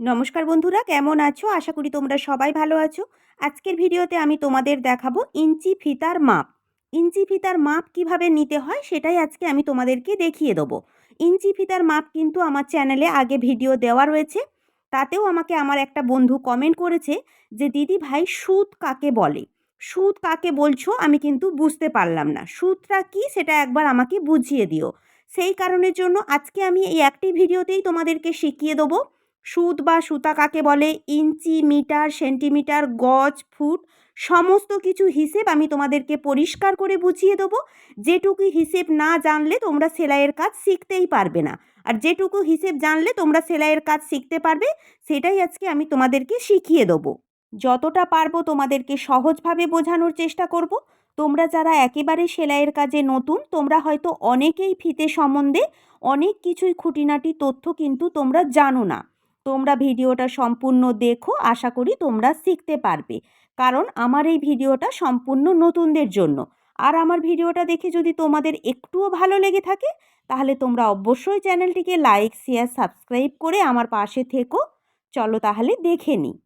নমস্কার বন্ধুরা, কেমন আছো? আশা করি তোমরা সবাই ভালো আছো। আজকের ভিডিওতে আমি তোমাদের দেখাবো ইঞ্চি ফিতার মাপ। ইঞ্চি ফিতার মাপ কীভাবে নিতে হয় সেটাই আজকে আমি তোমাদেরকে দেখিয়ে দেবো। ইঞ্চি ফিতার মাপ কিন্তু আমার চ্যানেলে আগে ভিডিও দেওয়া রয়েছে। তাতেও আমাকে আমার একটা বন্ধু কমেন্ট করেছে যে, দিদি ভাই সুদ কাকে বলে? সুদ কাকে বলছো আমি কিন্তু বুঝতে পারলাম না। সুদটা কি সেটা একবার আমাকে বুঝিয়ে দিও। সেই কারণের জন্য আজকে আমি এই একটি ভিডিওতেই তোমাদেরকে শিখিয়ে দেবো সুত বা সুতা কাকে বলে? ইঞ্চি, মিটার, সেন্টিমিটার, গজ, ফুট, সমস্ত কিছু হিসেব আমি তোমাদেরকে পরিষ্কার করে বুঝিয়ে দেবো। যেটুকু হিসেব না জানলে তোমরা সেলাইয়ের কাজ শিখতেই পারবে না। আর যেটুকু হিসেব জানলে তোমরা সেলাইয়ের কাজ শিখতে পারবে, সেটাই আজকে আমি তোমাদেরকে শিখিয়ে দেবো। যতটা পারব তোমাদেরকে সহজভাবে বোঝানোর চেষ্টা করব। তোমরা যারা একেবারে সেলাইয়ের কাজে নতুন, তোমরা হয়তো অনেকেই ফিতে সম্বন্ধে অনেক কিছুই খুঁটিনাটি তথ্য কিন্তু তোমরা জানো না। তোমরা ভিডিওটা সম্পূর্ণ দেখো, আশা করি তোমরা শিখতে পারবে। কারণ আমার এই ভিডিওটা সম্পূর্ণ নতুনদের জন্য। আর আমার ভিডিওটা দেখে যদি তোমাদের একটুও ভালো লেগে থাকে, তাহলে তোমরা অবশ্যই চ্যানেলটিকে লাইক, শেয়ার, সাবস্ক্রাইব করে আমার পাশে থেকো। চলো তাহলে দেখে নিই।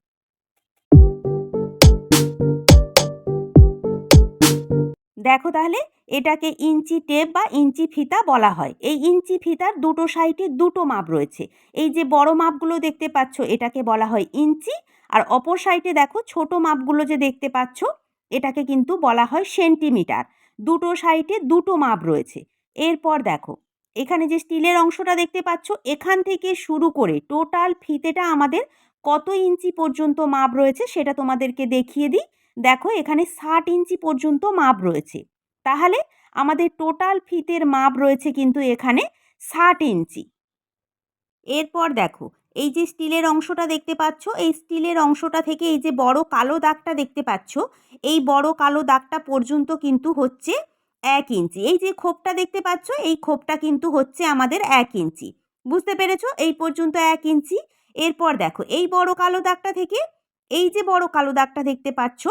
দেখো তাহলে, এটাকে ইঞ্চি টেপ বা ইঞ্চি ফিতা বলা হয়। এই ইঞ্চি ফিতার দুটো সাইডে দুটো মাপ রয়েছে। এই যে বড় মাপগুলো দেখতে পাচ্ছ, এটাকে বলা হয় ইঞ্চি। আর অপর সাইডে দেখো, ছোট মাপগুলো যে দেখতে পাচ্ছ, এটাকে কিন্তু বলা হয় সেন্টিমিটার। দুটো সাইডে দুটো মাপ রয়েছে। এরপর দেখো, এখানে যে স্টিলের অংশটা দেখতে পাচ্ছ, এখান থেকে শুরু করে টোটাল ফিতেটা আমাদের কত ইঞ্চি পর্যন্ত মাপ রয়েছে সেটা তোমাদেরকে দেখিয়ে দিই। দেখো এখানে ষাট ইঞ্চি পর্যন্ত মাপ রয়েছে। তাহলে আমাদের টোটাল ফিতের মাপ রয়েছে কিন্তু এখানে ষাট ইঞ্চি। এরপর দেখো, এই যে স্টিলের অংশটা দেখতে পাচ্ছ, এই স্টিলের অংশটা থেকে এই যে বড় কালো দাগটা দেখতে পাচ্ছ, এই বড় কালো দাগটা পর্যন্ত কিন্তু হচ্ছে এক ইঞ্চি। এই যে খোপটা দেখতে পাচ্ছ, এই খোপটা কিন্তু হচ্ছে আমাদের এক ইঞ্চি। বুঝতে পেরেছ? এই পর্যন্ত এক ইঞ্চি। এরপর দেখো, এই বড় কালো দাগটা থেকে এই যে বড় কালো দাগটা দেখতে পাচ্ছ,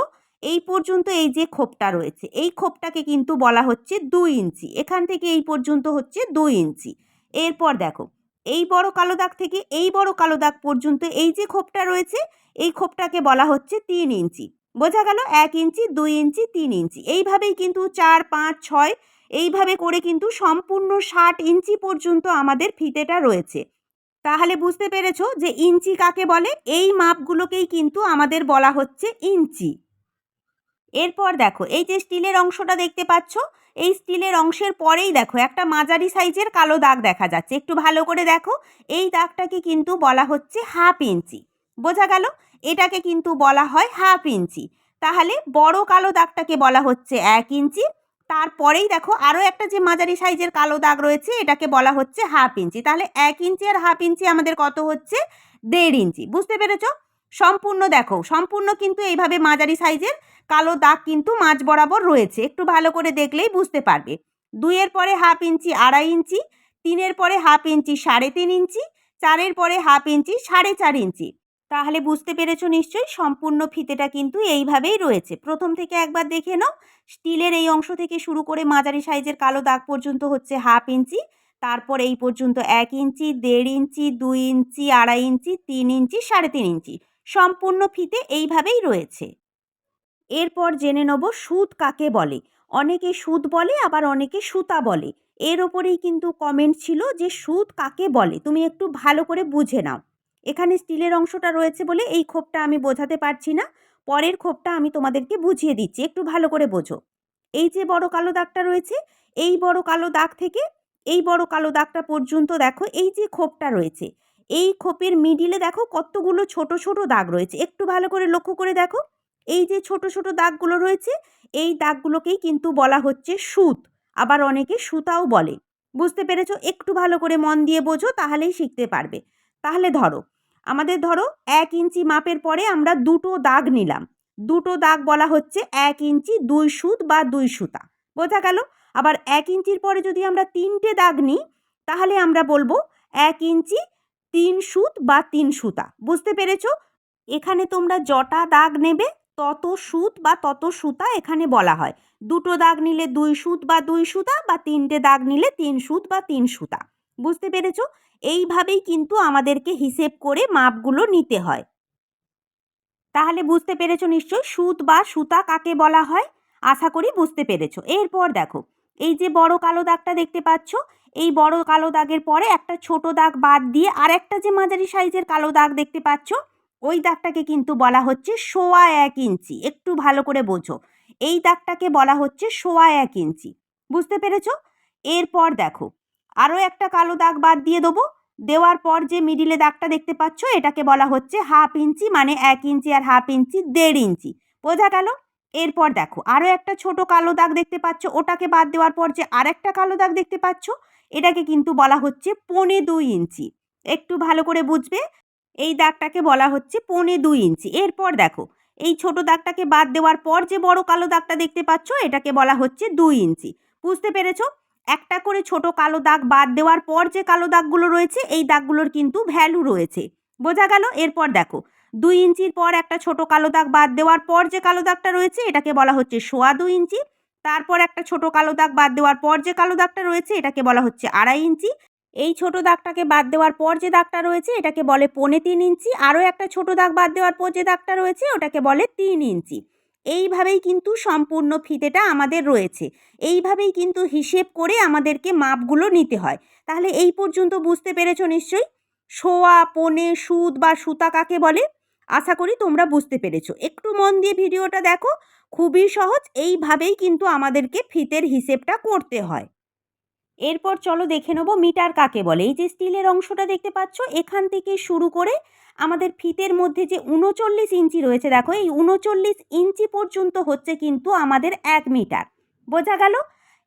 এই পর্যন্ত এই যে খোপটা রয়েছে, এই খোপটাকে কিন্তু বলা হচ্ছে দুই ইঞ্চি। এখান থেকে এই পর্যন্ত হচ্ছে দুই ইঞ্চি। এরপর দেখো, এই বড় কালো দাগ থেকে এই বড় কালো দাগ পর্যন্ত এই যে খোপটা রয়েছে, এই খোপটাকে বলা হচ্ছে তিন ইঞ্চি। বোঝা গেল, এক ইঞ্চি, দুই ইঞ্চি, তিন ইঞ্চি। এইভাবেই কিন্তু চার, পাঁচ, ছয়, এইভাবে করে কিন্তু সম্পূর্ণ ষাট ইঞ্চি পর্যন্ত আমাদের ফিতেটা রয়েছে। তাহলে বুঝতে পেরেছ যে ইঞ্চি কাকে বলে? এই মাপগুলোকেই কিন্তু আমাদের বলা হচ্ছে ইঞ্চি। এরপর দেখো, এই যে স্টিলের অংশটা দেখতে পাচ্ছ, এই স্টিলের অংশের পরেই দেখো, একটা মাঝারি সাইজের কালো দাগ দেখা যাচ্ছে। একটু ভালো করে দেখো, এই দাগটাকে কিন্তু বলা হচ্ছে হাফ ইঞ্চি। বোঝা গেল? এটাকে কিন্তু বলা হয় হাফ ইঞ্চি। তাহলে বড় কালো দাগটাকে বলা হচ্ছে এক ইঞ্চি তারপরেই দেখো আরও একটা যে মাঝারি সাইজের কালো দাগ রয়েছে, এটাকে বলা হচ্ছে হাফ ইঞ্চি। তাহলে এক ইঞ্চি আর হাফ ইঞ্চি আমাদের কত হচ্ছে? দেড় ইঞ্চি। বুঝতে পেরেছ? সম্পূর্ণ দেখো, সম্পূর্ণ কিন্তু এইভাবে মাঝারি সাইজের কালো দাগ কিন্তু মাঝ বরাবর রয়েছে। একটু ভালো করে দেখলেই বুঝতে পারবে। দুইয়ের পরে হাফ ইঞ্চি আড়াই ইঞ্চি, তিনের পরে হাফ ইঞ্চি সাড়ে তিন ইঞ্চি, চারের পরে হাফ ইঞ্চি সাড়ে চার ইঞ্চি। তাহলে বুঝতে পেরেছ নিশ্চয়ই সম্পূর্ণ ফিতেটা কিন্তু এইভাবেই রয়েছে। প্রথম থেকে একবার দেখে নাও, স্টিলের এই অংশ থেকে শুরু করে মাঝারি সাইজের কালো দাগ পর্যন্ত হচ্ছে হাফ ইঞ্চি, তারপর এই পর্যন্ত এক ইঞ্চি, দেড় ইঞ্চি, দুই ইঞ্চি, আড়াই ইঞ্চি, তিন ইঞ্চি, সাড়ে তিন ইঞ্চি, সম্পূর্ণ ফিতে এইভাবেই রয়েছে। এরপর জেনে নেব সুদ কাকে বলে। অনেকে সুদ বলে, আবার অনেকে সুতা বলে। এর ওপরেই কিন্তু কমেন্ট ছিল যে সুদ কাকে বলে, তুমি একটু ভালো করে বুঝে নাও। এখানে স্টিলের অংশটা রয়েছে বলে এই খোপটা আমি বোঝাতে পারছি না। পরের খোপটা আমি তোমাদেরকে বুঝিয়ে দিচ্ছি, একটু ভালো করে বোঝো। এই যে বড় কালো দাগটা রয়েছে, এই বড় কালো দাগ থেকে এই বড় কালো দাগটা পর্যন্ত দেখো, এই যে খোপটা রয়েছে, এই খোপের মিডিলে দেখো কতগুলো ছোট ছোট দাগ রয়েছে। একটু ভালো করে লক্ষ্য করে দেখো, এই যে ছোট ছোট দাগগুলো রয়েছে, এই দাগগুলোকেই কিন্তু বলা হচ্ছে সুত, আবার অনেকে সুতাও বলে। বুঝতে পেরেছ? একটু ভালো করে মন দিয়ে বোঝো, তাহলেই শিখতে পারবে। তাহলে ধরো, আমাদের ধরো এক ইঞ্চি মাপের পরে আমরা দুটো দাগ নিলাম। দুটো দাগ বলা হচ্ছে এক ইঞ্চি দুই সুত বা দুই সুতা। বোঝা গেল? আবার এক ইঞ্চির পরে যদি আমরা তিনটে দাগ নিই, তাহলে আমরা বলব এক ইঞ্চি তিন সুত বা তিন সুতা। বুঝতে পেরেছ? এখানে তোমরা জটা দাগ নেবে, তত সুত বা তত সুতা এখানে বলা হয়। দুটো দাগ নিলে দুই সুত বা দুই সুতা বা তিনটে দাগ নিলে তিন সুত বা তিন সুতা। বুঝতে পেরেছ? এইভাবেই কিন্তু আমাদেরকে হিসেব করে মাপগুলো নিতে হয়। তাহলে বুঝতে পেরেছ নিশ্চয়ই? সুত বা সুতা কাকে বলা হয়? আশা করি বুঝতে পেরেছ। এরপর দেখো, এই যে বড় কালো দাগটা দেখতে পাচ্ছ, এই বড় কালো দাগের পরে একটা ছোট দাগ বাদ দিয়ে আর একটা যে মাঝারি সাইজের কালো দাগ দেখতে পাচ্ছ, ওই দাগটাকে কিন্তু বলা হচ্ছে সোয়া এক ইঞ্চি। একটু ভালো করে বোঝো। এই দাগটাকে বলা হচ্ছে সোয়া এক ইঞ্চি। বুঝতে পেরেছ? এরপর দেখো আরও একটা কালো দাগ বাদ দিয়ে দেবো। দেওয়ার পর যে মিডিলে দাগটা দেখতে পাচ্ছ, এটাকে বলা হচ্ছে হাফ ইঞ্চি মানে এক ইঞ্চি আর হাফ ইঞ্চি দেড় ইঞ্চি। বোঝা গেল? এরপর দেখো, আরও একটা ছোট কালো দাগ দেখতে পাচ্ছ, ওটাকে বাদ দেওয়ার পর যে আরেকটা কালো দাগ দেখতে পাচ্ছ, এটাকে কিন্তু বলা হচ্ছে পনে দুই ইঞ্চি। একটু ভালো করে বুঝবে? এই দাগটাকে বলা হচ্ছে পনে দুই ইঞ্চি। এরপর দেখো, এই ছোট দাগটাকে বাদ দেওয়ার পর যে বড় কালো দাগটা দেখতে পাচ্ছ, এটাকে বলা হচ্ছে দুই ইঞ্চি। বুঝতে পেরেছ? একটা করে ছোট কালো দাগ বাদ দেওয়ার পর যে কালো দাগগুলো রয়েছে, এই দাগগুলোর কিন্তু ভ্যালু রয়েছে। বোঝা গেল? এরপর দেখো। দুই ইঞ্চির পর একটা ছোট কালো দাগ বাদ দেওয়ার পর যে কালো দাগটা রয়েছে, এটাকে বলা হচ্ছে সোয়া দুই ইঞ্চি। তারপর একটা ছোট কালো দাগ বাদ দেওয়ার পর যে কালো দাগটা রয়েছে, এটাকে বলা হচ্ছে আড়াই ইঞ্চি। এই ছোট দাগটাকে বাদ দেওয়ার পর যে দাগটা রয়েছে, এটাকে বলে পৌনে তিন ইঞ্চি। আরও একটা ছোট দাগ বাদ দেওয়ার পর যে দাগটা রয়েছে, ওটাকে বলে তিন ইঞ্চি। এইভাবেই কিন্তু সম্পূর্ণ ফিতেটা আমাদের রয়েছে। এইভাবেই কিন্তু হিসেব করে আমাদেরকে মাপগুলো নিতে হয়। তাহলে এই পর্যন্ত বুঝতে পেরেছ নিশ্চয়ই? শোয়া, পনে সুদ বা সুতা কাকে বলে? আশা করি তোমরা বুঝতে পেরেছ। একটু মন দিয়ে ভিডিওটা দেখো। খুবই সহজ। এইভাবেই কিন্তু আমাদেরকে ফিতের হিসেবটা করতে হয়। এরপর চলো দেখে নেব মিটার কাকে বলে। এই যে স্টিলের অংশটা দেখতে পাচ্ছ, এখান থেকে শুরু করে আমাদের ফিতের মধ্যে যে উনচল্লিশ ইঞ্চি রয়েছে, দেখো, এই উনচল্লিশ ইঞ্চি পর্যন্ত হচ্ছে কিন্তু আমাদের এক মিটার। বোঝা গেল?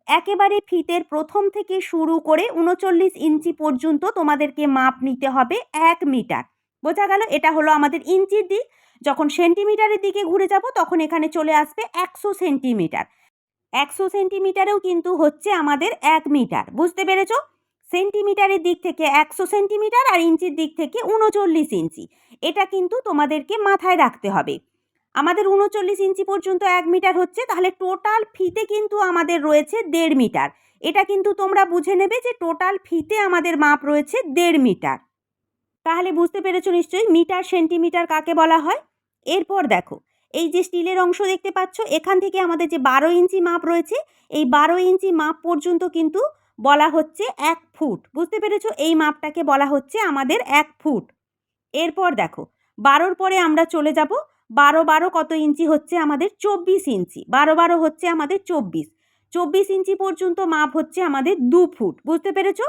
একেবারে ফিতের প্রথম থেকে শুরু করে উনচল্লিশ ইঞ্চি পর্যন্ত তোমাদেরকে মাপ নিতে হবে এক মিটার। বোঝা গেল? এটা হলো আমাদের ইঞ্চির দিক। যখন সেন্টিমিটারের দিকে ঘুরে যাব, তখন এখানে চলে আসবে একশো সেন্টিমিটার। একশো সেন্টিমিটারেও কিন্তু হচ্ছে আমাদের এক মিটার, বুঝতে পেরেছ? সেন্টিমিটারের দিক থেকে একশো সেন্টিমিটার আর ইঞ্চির দিক থেকে উনচল্লিশ ইঞ্চি, এটা কিন্তু তোমাদেরকে মাথায় রাখতে হবে। আমাদের উনচল্লিশ ইঞ্চি পর্যন্ত এক মিটার হচ্ছে, তাহলে টোটাল ফিতে কিন্তু আমাদের রয়েছে দেড় মিটার। এটা কিন্তু তোমরা বুঝে নেবে যে টোটাল ফিতে আমাদের মাপ রয়েছে দেড় মিটার। তাহলে বুঝতে পেরেছ নিশ্চয়ই মিটার সেন্টিমিটার কাকে বলা হয়? এরপর দেখো এই যে স্টিলের অংশ দেখতে পাচ্ছ, এখান থেকে আমাদের যে বারো ইঞ্চি মাপ রয়েছে, এই বারো ইঞ্চি মাপ পর্যন্ত কিন্তু বলা হচ্ছে এক ফুট। বুঝতে পেরেছ? এই মাপটাকে বলা হচ্ছে আমাদের এক ফুট। এরপর দেখো, বারোর পরে আমরা চলে যাব, বারো বারো কত ইঞ্চি হচ্ছে আমাদের চব্বিশ ইঞ্চি। বারো বারো হচ্ছে আমাদের চব্বিশ। চব্বিশ ইঞ্চি পর্যন্ত মাপ হচ্ছে আমাদের দু ফুট। বুঝতে পেরেছ?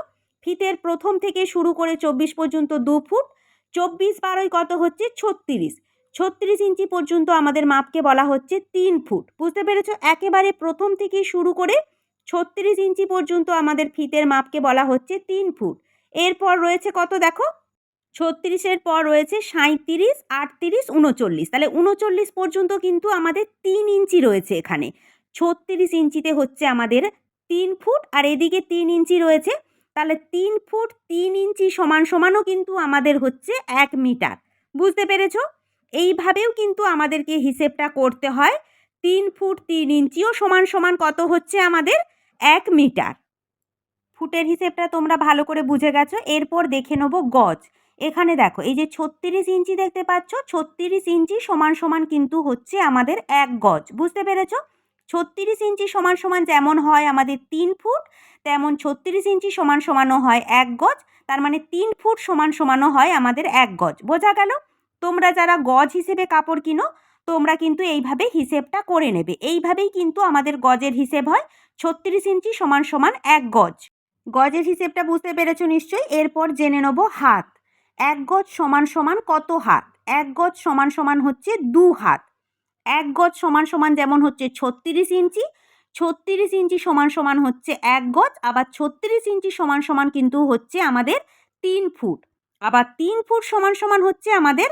ফিতের প্রথম থেকে শুরু করে চব্বিশ পর্যন্ত দু ফুট। চব্বিশ বারোই কত হচ্ছে? ছত্রিশ। ছত্রিশ ইঞ্চি পর্যন্ত আমাদের মাপকে বলা হচ্ছে তিন ফুট। বুঝতে পেরেছ? একেবারে প্রথম থেকে শুরু করে ছত্রিশ ইঞ্চি পর্যন্ত আমাদের ফিতের মাপকে বলা হচ্ছে তিন ফুট। এরপর রয়েছে কত দেখো? ছত্রিশের পর রয়েছে সাঁত্রিশ আটত্রিশ, উনচল্লিশ। তাহলে উনচল্লিশ পর্যন্ত কিন্তু আমাদের তিন ইঞ্চি রয়েছে এখানে। ছত্রিশ ইঞ্চিতে হচ্ছে আমাদের তিন ফুট আর এদিকে তিন ইঞ্চি রয়েছে। তাহলে তিন ফুট তিন ইঞ্চি সমান সমানও কিন্তু আমাদের হচ্ছে এক মিটার। বুঝতে পেরেছ? এইভাবেও কিন্তু আমাদেরকে হিসেবটা করতে হয়। তিন ফুট তিন ইঞ্চিও সমান সমান কত হচ্ছে আমাদের? এক মিটার। ফুটের হিসেবটা তোমরা ভালো করে বুঝে গেছো। এরপর দেখে নেব গজ। এখানে দেখো, এই যে ছত্রিশ ইঞ্চি দেখতে পাচ্ছ, ছত্রিশ ইঞ্চি সমান সমান কিন্তু হচ্ছে আমাদের এক গজ। বুঝতে পেরেছ? ছত্রিশ ইঞ্চি সমান সমান যেমন হয় আমাদের তিন ফুট, তেমন ছত্রিশ ইঞ্চি সমান সমানও হয় এক গজ। তার মানে তিন ফুট সমান সমানও হয় আমাদের এক গজ। বোঝা গেল? তোমরা যারা গজ হিসেবে কাপড় কিনো, তোমরা কিন্তু এইভাবে হিসেবটা করে নেবে। এইভাবেই কিন্তু আমাদের গজের হিসেব হয়। ছত্রিশ ইঞ্চি সমান সমান এক গজ। গজের হিসেবটা বুঝতে পেরেছ নিশ্চয়ই? এরপর জেনে নেব হাত। এক গজ সমান সমান কত হাত? এক গজ সমান সমান হচ্ছে দু হাত। এক গজ সমান সমান যেমন হচ্ছে ছত্রিশ ইঞ্চি ছত্রিশ ইঞ্চি সমান সমান হচ্ছে এক গজ, আবার ছত্রিশ ইঞ্চি সমান সমান কিন্তু হচ্ছে আমাদের তিন ফুট। আবার তিন ফুট সমান সমান হচ্ছে আমাদের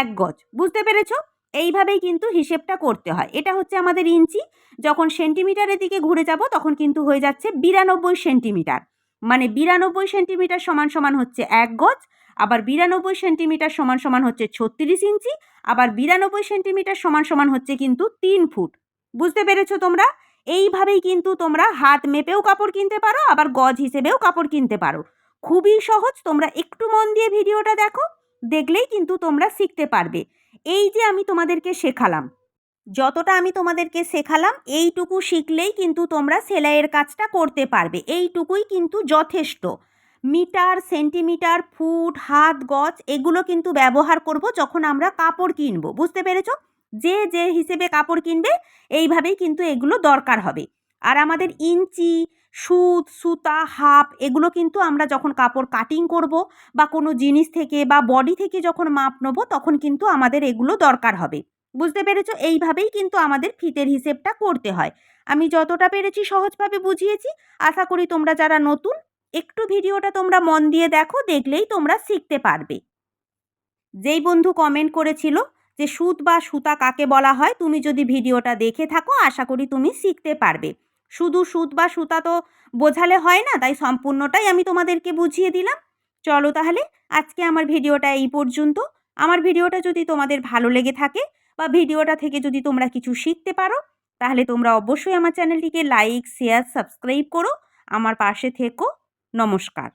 এক গজ। বুঝতে পেরেছ? এইভাবেই কিন্তু হিসেবটা করতে হয়। এটা হচ্ছে আমাদের ইঞ্চি। যখন সেন্টিমিটারের দিকে ঘুরে যাব, তখন কিন্তু হয়ে যাচ্ছে বিরানব্বই সেন্টিমিটার। মানে বিরানব্বই সেন্টিমিটার সমান সমান হচ্ছে এক গজ, আবার বিরানব্বই সেন্টিমিটার সমান সমান হচ্ছে ছত্রিশ ইঞ্চি, আবার বিরানব্বই সেন্টিমিটার সমান সমান হচ্ছে কিন্তু তিন ফুট। বুঝতে পেরেছ তোমরা? এইভাবেই কিন্তু তোমরা হাত মেপেও কাপড় কিনতে পারো, আবার গজ হিসেবেও কাপড় কিনতে পারো। খুবই সহজ, তোমরা একটু মন দিয়ে ভিডিওটা দেখো। দেখলেই কিন্তু তোমরা শিখতে পারবে। এই যে আমি তোমাদেরকে শেখালাম, যতটা আমি তোমাদেরকে শেখালাম, এইটুকু শিখলেই কিন্তু তোমরা সেলাইয়ের কাজটা করতে পারবে। এইটুকুই কিন্তু যথেষ্ট। মিটার, সেন্টিমিটার, ফুট, হাত, গজ, এগুলো কিন্তু ব্যবহার করব যখন আমরা কাপড় কিনবো। বুঝতে পেরেছ? যে যে হিসেবে কাপড় কিনবে, এইভাবেই কিন্তু এগুলো দরকার হবে। আর আমাদের ইঞ্চি সুত, সুতা, হাফ এগুলো কিন্তু আমরা যখন কাপড় কাটিং করব বা কোনো জিনিস থেকে বা বডি থেকে যখন মাপ নেব তখন কিন্তু আমাদের এগুলো দরকার হবে। বুঝতে পেরেছ? এইভাবেই কিন্তু আমাদের ফিতের হিসেবটা করতে হয়। আমি যতটা পেরেছি সহজভাবে বুঝিয়েছি। আশা করি তোমরা যারা নতুন, একটু ভিডিওটা তোমরা মন দিয়ে দেখো, দেখলেই তোমরা শিখতে পারবে। যেই বন্ধু কমেন্ট করেছিল যে সুত বা সুতা কাকে বলা হয়, তুমি যদি ভিডিওটা দেখে থাকো, আশা করি তুমি শিখতে পারবে। শুধু সুত বা সুতা তো বোঝালে হয় না, তাই সম্পূর্ণটাই আমি তোমাদেরকে বুঝিয়ে দিলাম। চলো তাহলে আজকে আমার ভিডিওটা এই পর্যন্ত। আমার ভিডিওটা যদি তোমাদের ভালো লেগে থাকে বা ভিডিওটা থেকে যদি তোমরা কিছু শিখতে পারো, তাহলে তোমরা অবশ্যই আমার চ্যানেলটিকে লাইক, শেয়ার, সাবস্ক্রাইব করো। আমার পাশে থেকো। নমস্কার।